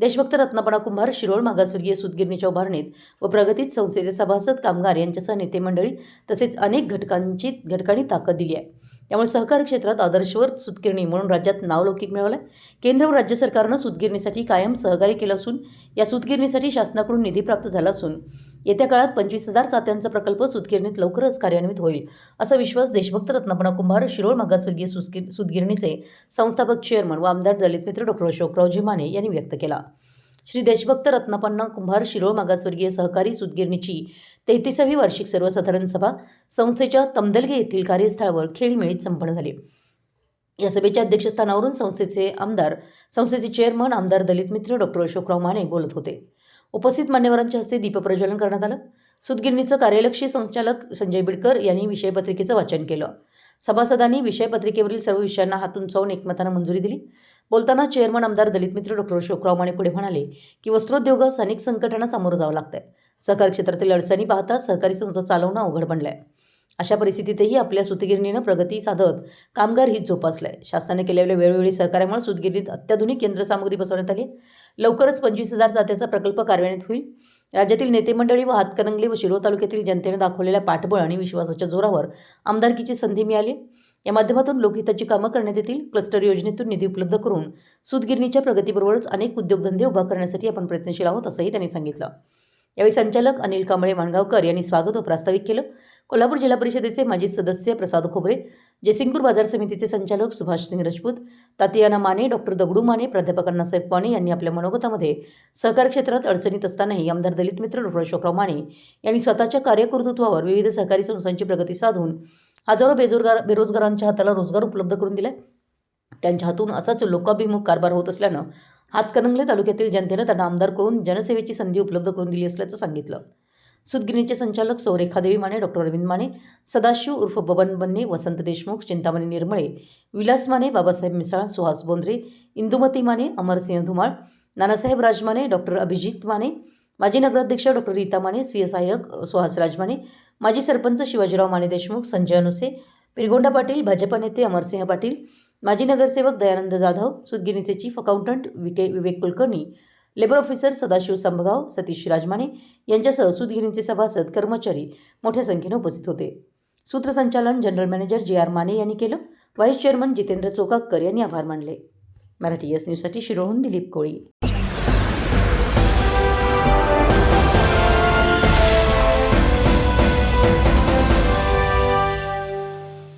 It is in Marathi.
देशभक्त रत्नपणा कुंभार शिरोळ मागासवर्गीय सूतगिरणीच्या उभारणीत व प्रगतीत संस्थेचे सभासद कामगार यांच्यासह नेते मंडळी तसेच अनेक घटकांची घटकांनी ताकद दिली आहे. त्यामुळे सहकार क्षेत्रात आदर्शवर सुतगिरणी म्हणून राज्यात नावलौकिक मिळवलं केंद्र व राज्य सरकारनं सुतगिरणीसाठी कायम सहकार्य केलं असून या सुतगिरणीसाठी शासनाकडून निधी प्राप्त झाला असून येत्या काळात पंचवीस हजार चात्यांचा प्रकल्प सुतगिरणीत लवकरच कार्यान्वित होईल असा विश्वास देशभक्त रत्नपणा कुंभार शिरोळ मागासवर्गीय सुसगिर सुतगिरणीचे संस्थापक चेअरमन व आमदार दलित मित्र डॉक्टर अशोकरावजी माने यांनी व्यक्त केला. श्री देशभक्त रत्नपन्ना कुंभार शिरोळ मागासवर्गीय सहकारी सुतगिरणीची तेहतीसावी वार्षिक सर्वसाधारण सभा संस्थेच्या तमदलगे येथील कार्यस्थळावर खेळीमेळीत संपन्न झाली. या सभेच्या अध्यक्षस्थानावरून संस्थेचे आमदार संस्थेचे चेअरमन आमदार दलित मित्र डॉक्टर अशोकराव माने बोलत होते. उपस्थित मान्यवरांच्या हस्ते दीपप्रज्वलन करण्यात आलं. सुतगिरणीचं कार्यलक्षी संचालक संजय बिडकर यांनी विषयपत्रिकेचं वाचन केलं. सभासदांनी विषयपत्रिकेवरील सर्व विषयांना हातून चावून एकमतानं मंजुरी दिली. बोलताना चेअरमन आमदार दलित मित्र डॉक्टर अशोकराव माने पुढे म्हणाले की वस्त्रोद्योगास अनेक संकटांना सामोरं जावं लागतंय. सहकार क्षेत्रातील अडचणी पाहता सहकारी संस्था चालवणं अवघड बनलंय. अशा परिस्थितीतही आपल्या सुतगिरणीनं प्रगती साधत कामगार हित जोपासलंय. शासनाने केलेल्या वेळोवेळी सहकार्यामुळे सुतगिरणीत अत्याधुनिक यंत्रसामुग्री बसवण्यात आली. लवकरच पंचवीस हजार जात्याचा प्रकल्प कार्यान्वित होईल. राज्यातील नेते मंडळी व हातकणंगले व शिरोळ तालुक्यातील जनतेने दाखवलेल्या पाठबळ आणि विश्वासाच्या जोरावर आमदारकीची संधी मिळाली. या माध्यमातून लोकहिताची कामं करण्यात येतील क्लस्टर योजनेतून निधी उपलब्ध करून सूतगिरणीच्या प्रगतीबरोबरच अनेक उद्योगधंदे उभा करण्यासाठी आपण प्रयत्नशील आहोत असंही त्यांनी सांगितलं. यावेळी संचालक अनिल कांबळे माणगावकर यांनी स्वागत व प्रास्ताविक केलं. कोल्हापूर जिल्हा परिषदेचे माजी सदस्य प्रसाद खोबरे जयसिंगपूर बाजार समितीचे संचालक सुभाष सिंग राजपूत तातियाना माने डॉक्टर दगडू माने प्राध्यापक अण्णासाहेब पाणे यांनी आपल्या मनोगतामध्ये सहकार क्षेत्रात अडचणीत असतानाही आमदार दलित मित्र डॉक्टर अशोकराव माने यांनी स्वतःच्या कार्यकर्तृत्वावर विविध सहकारी संस्थांची प्रगती साधून हजारो बेरोजगार बेरोजगारांच्या हाताला रोजगार उपलब्ध करून दिला त्यांच्या हातून असाच लोकाभिमुख कारभार होत असल्यानं हातकणंगले तालुक्यातील जनतेनं त्यांना आमदार करून जनसेवेची संधी उपलब्ध करून दिली असल्याचं सांगितलं. सुदगिरणीचे संचालक सौरेखादेवी माने डॉक्टर अरविंद माने सदाशिव उर्फ बबन बन्ने वसंत देशमुख चिंतामणी निर्मळे विलास माने बाबासाहेब मिसाळ सुहास बोंद्रे इंदुमती माने अमरसिंह धुमाळ नानासाहेब राजमाने डॉक्टर अभिजित माने माजी नगराध्यक्ष डॉक्टर रीता माने स्वीय सहाय्यक सुहास राजमाने माजी सरपंच शिवाजीराव माने देशमुख संजय अनुसे पिरगोंडा पाटील भाजपा नेते अमरसिंह पाटील माजी नगरसेवक Dayanand Jadhav सुदगिरणीचे chief accountant V K Vivek Kulkarni labour officer Sadashiv Sambhgaon Satish Rajmane यांच्यासह सुदगिरणीचे सभासद कर्मचारी मोठ्या संख्येने उपस्थित होते. सूत्रसंचालन general manager J R Mane यांनी केलं. व्हाईस चेअरमन जितेंद्र चोकाकर यांनी आभार मानले. मराठी एस न्यूजसाठी शिरोहून दिलीप कोळी.